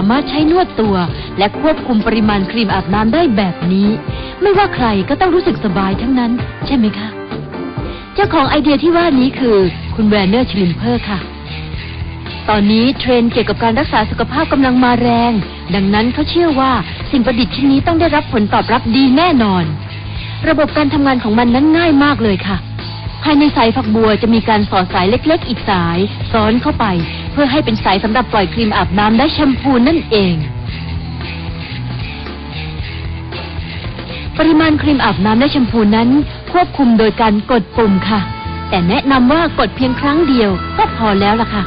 ามารถใช้นวดตัว และควบคุมปริมาณครีมอาบน้ำได้แบบนี้ ไม่ว่าใครก็ต้องรู้สึกสบายทั้งนั้น ใช่ไหมคะ เจ้าของไอเดียที่ว่านี้คือ คุณแวนเนอร์ชลิมเพอร์ค่ะ ตอนนี้เทรนเกี่ยวกับการรักษาสุขภาพกำลังมาแรง ดังนั้นเขาเชื่อว่าสิ่งประดิษฐ์ชิ้นนี้ต้องได้รับผลตอบรับดีแน่นอน ระบบการทำงานของมันนั้นง่ายมากเลยค่ะภายในสายฝักบัวจะมีการสอดสายเล็ก ๆ อีกสาย ซ้อนเข้าไป เพื่อให้เป็นสายสำหรับปล่อยครีมอาบน้ำและแชมพูนั่นเอง ปริมาณครีมอาบน้ำและแชมพูนั้น ควบคุมโดยการกดปุ่มค่ะ แต่แนะนำว่ากดเพียงครั้งเดียวก็พอแล้วล่ะค่ะ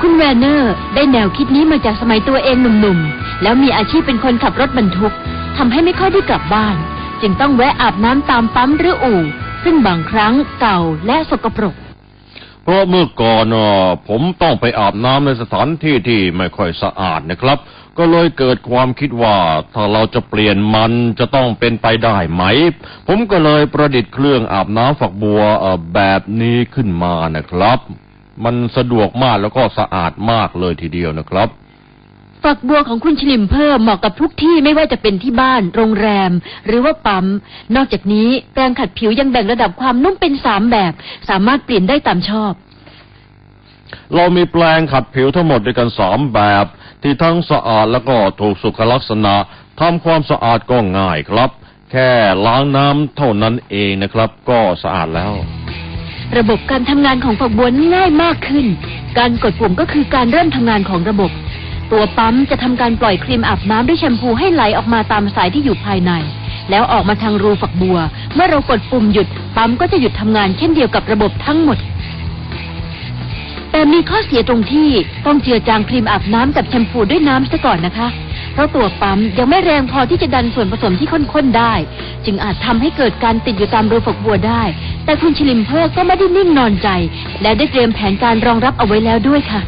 คุณแวนเนอร์ได้แนวคิดนี้มาจากสมัยตัวเองหนุ่มๆ แล้วมีอาชีพเป็นคนขับรถบรรทุกทำให้ไม่ค่อยได้กลับบ้าน จึงต้องแวะอาบน้ำตามปั๊มหรืออู่ ซึ่งบางครั้งเก่าและสกปรก เพราะเมื่อก่อนผมต้องไปอาบน้ำในสถานที่ที่ไม่ค่อยสะอาดนะครับ ก็เลยเกิดความคิดว่าถ้าเราจะเปลี่ยนมันจะต้องเป็นไปได้ไหม ผมก็เลยประดิษฐ์เครื่องอาบน้ำฝักบัวอ่อแบบนี้ขึ้นมานะครับ มันสะดวกมากแล้วก็สะอาดมากเลยทีเดียวนะครับฝักบัวของคุณชลิมเพิ่มเหมาะกับทุกที่ไม่ว่าจะเป็นที่บ้าน โรงแรม หรือว่าปั๊ม นอกจากนี้แปรงขัดผิวยังแบ่งระดับความนุ่มเป็นสามแบบ สามารถเปลี่ยนได้ตามชอบ เรามีแปลงขัดผิวทั้งหมดด้วยกันสามแบบ ที่ทั้งสะอาดแล้วก็ถูกสุขลักษณะทำความสะอาดก็ง่ายครับ แค่ล้างน้ำเท่านั้นเองนะครับ ก็สะอาดแล้ว ระบบการทำงานของฝักบัวง่ายมากขึ้น การกดปุ่มก็คือการเริ่มทำงานของระบบ ตัวปั๊มจะทำการปล่อยครีมอาบน้ำด้วยแชมพูให้ไหลออกมาตามสายที่อยู่ภายใน แล้วออกมาทางรูฝักบัว เมื่อเรากดปุ่มหยุดปั๊มก็จะหยุดทำงานเช่นเดียวกับระบบทั้งหมด แต่มีข้อเสียตรงที่ต้องเจือจางครีมอาบน้ำกับแชมพูด้วยน้ำซะก่อนนะคะ เพราะตัวปั๊มยังไม่แรงพอที่จะดันส่วนผสมที่ข้นๆได้ จึงอาจทำให้เกิดการติดอยู่ตามรูฝักบัวได้ แต่คุณชลิมเพิร์ก็ไม่ได้นิ่งนอนใจ และได้เตรียมแผนการรองรับเอาไว้แล้วด้วยค่ะ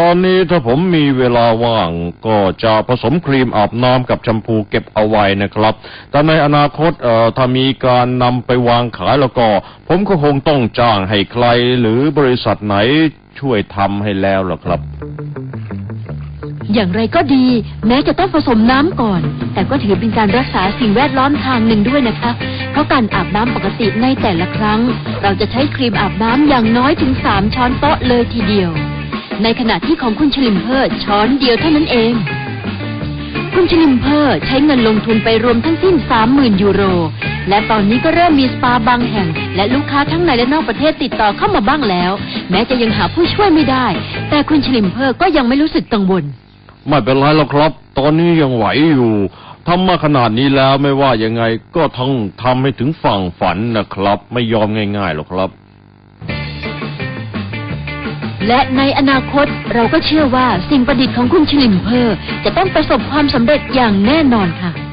ตอนนี้ถ้าผมมีเวลาว่างก็จะผสมครีมอาบน้ำกับแชมพูเก็บเอาไว้นะครับ แต่ในอนาคตถ้ามีการนำไปวางขายแล้วก็ ผมก็คงต้องจ้างให้ใครหรือบริษัทไหนช่วยทำให้แล้วล่ะครับ อย่างไรก็ดี แม้จะต้องผสมน้ำก่อน แต่ก็ถือเป็นการรักษาสิ่งแวดล้อมทางหนึ่งด้วยนะคะเพราะการอาบน้ำปกติในแต่ละครั้ง เราจะใช้ครีมอาบน้ำอย่างน้อยถึง3ช้อนโต๊ะเลยทีเดียว ในขณะที่ของคุณชลิมเพอร์ช้อนเดียวเท่านั้นเอง คุณชลิมเพอร์ใช้เงินลงทุนไปรวมทั้งสิ้น 30,000 ยูโร และตอนนี้ก็เริ่มมีสปาบางแห่ง และลูกค้าทั้งในและนอกประเทศติดต่อเข้ามาบ้างแล้ว แม้จะยังหาผู้ช่วยไม่ได้ แต่คุณชลิมเพอร์ก็ยังไม่รู้สึกกังวล ไม่เป็นไรหรอกครับ ตอนนี้ยังไหวอยู่ทำมาขนาดนี้แล้วไม่ว่ายังไงก็ต้องทำให้ถึงฝั่งฝันนะครับ ไม่ยอมง่ายๆหรอกครับ และในอนาคตเราก็เชื่อว่าสิ่งประดิษฐ์ของคุณชลิมเพอร์จะต้องประสบความสำเร็จอย่างแน่นอนค่ะ